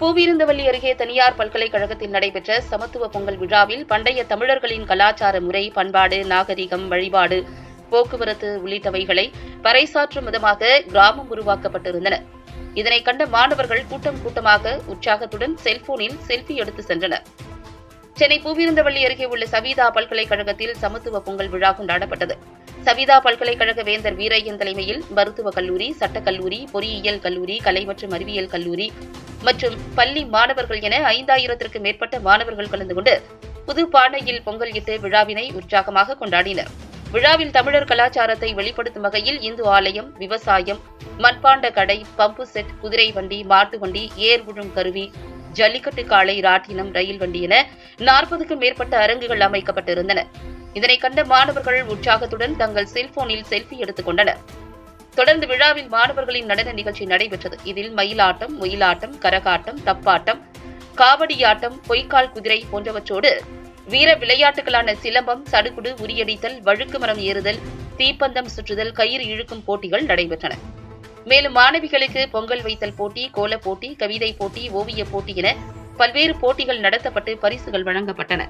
பூவிருந்தவல்லி அருகே தனியார் பல்கலைக்கழகத்தில் நடைபெற்ற சமத்துவ பொங்கல் விழாவில் பண்டைய தமிழர்களின் கலாச்சார முறை பண்பாடு நாகரிகம் வழிபாடு போக்குவரத்து உள்ளிட்டவைகளை பறைசாற்றும் விதமாக கிராமம் உருவாக்கப்பட்டிருந்தன. இதனை கண்ட மாணவர்கள் கூட்டம் கூட்டமாக உற்சாகத்துடன் செல்போனில் செல்ஃபி எடுத்து சென்றனர். சென்னை பூவிருந்தவள்ளி அருகே உள்ள சவிதா பல்கலைக்கழகத்தில் சமத்துவ பொங்கல் விழா கொண்டாடப்பட்டது. சவிதா பல்கலைக்கழக வேந்தர் வீரையன் தலைமையில் மருத்துவக் கல்லூரி சட்டக்கல்லூரி பொறியியல் கல்லூரி கலை மற்றும் அறிவியல் கல்லூரி மற்றும் பள்ளி மாணவர்கள் என ஐந்தாயிரத்திற்கும் மேற்பட்ட மாணவர்கள் கலந்து கொண்டு புது பானையில் பொங்கல் இட்டு விழாவினை உற்சாகமாக கொண்டாடினர். விழாவில் தமிழர் கலாச்சாரத்தை வெளிப்படுத்தும் வகையில் இந்து ஆலயம் விவசாயம் மண்பாண்ட கடை பம்பு செட் குதிரை வண்டி மாட்டு வண்டி ஏர் உழும் கருவி ஜல்லிக்கட்டு காளை ராட்டினம் ரயில் வண்டி என நாற்பதுக்கும் மேற்பட்ட அரங்குகள் அமைக்கப்பட்டிருந்தன. இதனை கண்ட மாணவர்கள் உற்சாகத்துடன் தங்கள் செல்போனில் செல்ஃபி எடுத்துக் கொண்டனர் தொடர்ந்து விழாவில் மாணவர்களின் நடன நிகழ்ச்சி நடைபெற்றது. இதில் மயிலாட்டம் ஒயிலாட்டம் கரகாட்டம் தப்பாட்டம் காவடியாட்டம் பொய்க்கால் குதிரை போன்றவற்றோடு வீர விளையாட்டுகளான சிலம்பம் சடுகுடு உரியடித்தல் வழுக்கு மரம் ஏறுதல் தீப்பந்தம் சுற்றுதல் கயிறு இழுக்கும் போட்டிகள் நடைபெற்றன. மேலும் மாணவிகளுக்கு பொங்கல் வைத்தல் போட்டி கோலப் போட்டி கவிதை போட்டி ஓவியப் போட்டி என பல்வேறு போட்டிகள் நடத்தப்பட்டு பரிசுகள் வழங்கப்பட்டன.